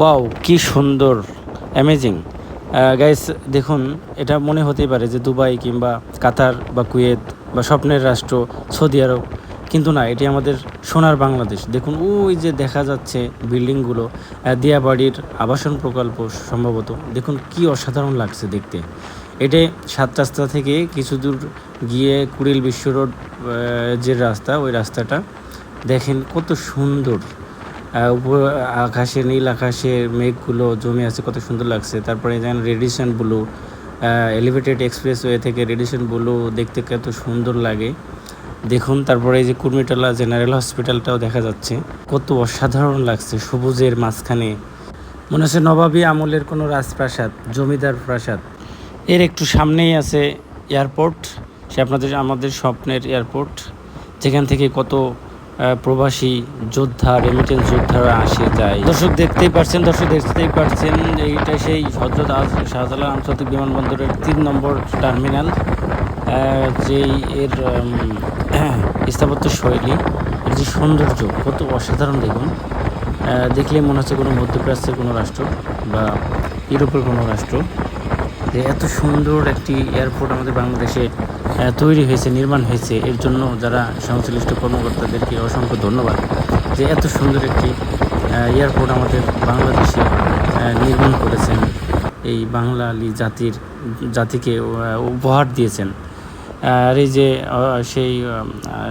Wow কি সুন্দর amazing guys দেখুন, এটা মনে হতেই পারে যে দুবাই কিংবা কাতার বা কুয়েত বা স্বপ্নের রাষ্ট্র, সৌদি আরব, কিন্তু না, এটি আমাদের সোনার বাংলাদেশ। দেখুন, ওই যে দেখা যাচ্ছে বিল্ডিংগুলো দিয়াবাড়ির আবাসন প্রকল্প সম্ভবত। দেখুন, কি অসাধারণ লাগছে দেখতে। এটি সাত রাস্তা থেকে কিছু দূর গিয়ে কুড়িল বিশ্ব রোড যে রাস্তা, ওই রাস্তাটা, দেখেন কত সুন্দর। আকাশে, নীল আকাশে মেঘগুলো জমে আছে, কত সুন্দর লাগছে। তারপরে যেন Radisson blue elevated expressway থেকে রেডিশন ব্লু দেখতে কত সুন্দর লাগে। দেখুন, তারপরে এই যে কুর্মিটোলা জেনারেল হসপিটালটাও দেখা যাচ্ছে। কত অসাধারণ লাগছে সবুজের মাঝখানে। মনে হচ্ছে নবাবী আমলের কোনো রাজপ্রাসাদ, জমিদার প্রাসাদ। এর একটু সামনেই আছে এয়ারপোর্ট সে আপনাদের, আমাদের স্বপ্নের এয়ারপোর্ট যেখান থেকে কত প্রবাসী যোদ্ধা রেমিটেন্স যোদ্ধারা আসে, যায়। দর্শক দেখতেই পাচ্ছেন দর্শক দেখতেই পাচ্ছেন এইটা সেই হজরত আজ শাহজালাল আন্তর্জাতিক বিমানবন্দরের তিন নম্বর টার্মিনাল যেই এর স্থাপত্য শৈলী, এর যে সৌন্দর্য, কত অসাধারণ দেখুন। দেখলে মনে হচ্ছে কোনো মধ্যপ্রাচ্যের কোনো রাষ্ট্র বা ইউরোপের কোনো রাষ্ট্র। যে এত সুন্দর একটি এয়ারপোর্ট আমাদের বাংলাদেশে তৈরি হয়েছে, নির্মাণ হয়েছে, এর জন্য যারা সংশ্লিষ্ট কর্মকর্তাদেরকে অসংখ্য ধন্যবাদ যে এত সুন্দর একটি এয়ারপোর্ট আমাদের বাংলাদেশে নির্মাণ করেছেন। এই বাঙালি জাতির, জাতিকে উপহার দিয়েছেন। আর এই যে সেই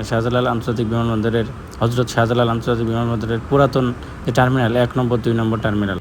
শাহজালাল আন্তর্জাতিক বিমানবন্দরের, হজরত শাহজালাল আন্তর্জাতিক বিমানবন্দরের পুরাতন যে টার্মিনাল, এক নম্বর, দুই নম্বর টার্মিনাল।